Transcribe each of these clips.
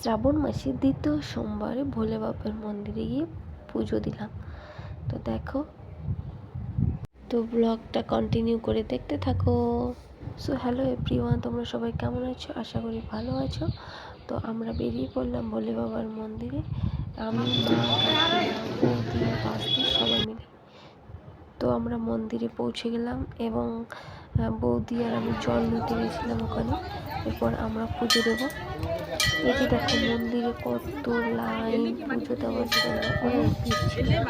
শ্রাবণ মাসের দ্বিতীয় সোমবারে ভোলে বাবার মন্দিরে গিয়ে পুজো দিলাম। তো দেখো, তো ব্লগটা কন্টিনিউ করে দেখতে থাকো। সো হ্যালো এভরিওয়ান তোমরা সবাই কেমন আছো? আশা করি ভালো আছো। তো আমরা বেরিয়ে পড়লাম ভোলে বাবার মন্দিরে। আমি সবাই মিলে। তো আমরা মন্দিরে পৌঁছে গেলাম এবং বৌদি আর আমি জল নিতে গেছিলাম ওখানে। এরপর আমরা পুজো দেবো। যে দেখো মন্দিরে কত লাইন পুজো দেওয়ার জন্য অনেক ভিড় ছিল।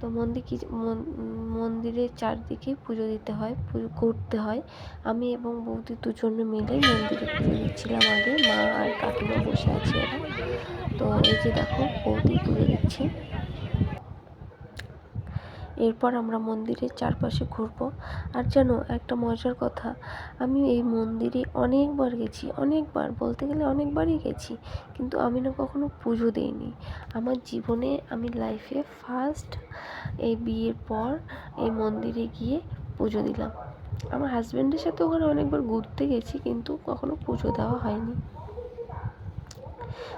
তো মন্দির কি মন- মন্দিরের চারদিকে পুজো দিতে হয়, পুজো করতে হয়। আমি এবং বৌদি দুজন মিলে মন্দিরে পুজো দিচ্ছিলাম আগে। মা আর কাকিমা বসে আছে তো এই যে দেখো বৌদি পুজো দিচ্ছে। এরপর আমরা মন্দিরের চারপাশে ঘুরবো। আর জানো একটা মজার কথা, আমি এই মন্দিরে অনেকবার গেছি, অনেকবার, বলতে গেলে অনেকবারই গেছি, কিন্তু আমি না কখনো পুজো দিইনি। আমার জীবনে, আমি লাইফে ফার্স্ট এই বিয়ের পর এই মন্দিরে গিয়ে পুজো দিলাম। আমার হাজব্যান্ডের সাথে ওখানে অনেকবার ঘুরতে গেছি, কিন্তু কখনো পুজো দেওয়া হয়নি।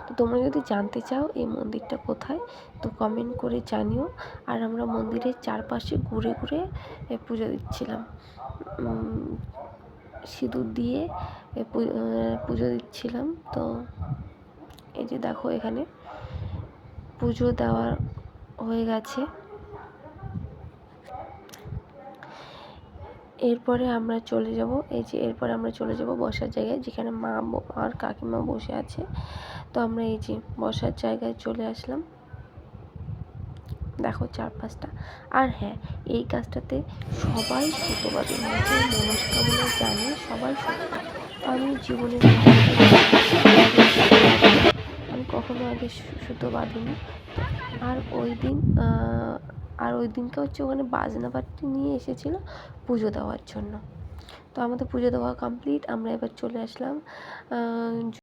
তো তোমরা যদি জানতে চাও এই মন্দিরটা কোথায়, তো কমেন্ট করে জানিও। আর আমরা মন্দিরের চারপাশে ঘুরে ঘুরে পুজো দিচ্ছিলাম। সিঁদুর দিয়ে পুজো দিচ্ছিলাম। তো এই যে দেখো এখানে পুজো দেওয়ার হয়ে গেছে। এরপরে আমরা চলে যাব, এই যে এরপরে আমরা চলে যাব বসার জায়গায়, যেখানে মা আর কাকিমা বসে আছে। তো আমরা এই যে বসার জায়গায় চলে আসলাম। দেখো চারপাশটা। আর হ্যাঁ এই কাজটাতে সবাই সুতো পাবে নিজের মনস্কামনা জানে সবাই সুতো পাবে। আমি জীবনে আমি কখনো আগে সুতো বাঁধিনি আর ওই দিন আর ওই দিনকে হচ্ছে ওখানে বাজনা পার্টি নিয়ে এসেছিল পুজো দেওয়ার জন্য। তো আমাদের পুজো দেওয়া কমপ্লিট আমরা এবার চলে আসলাম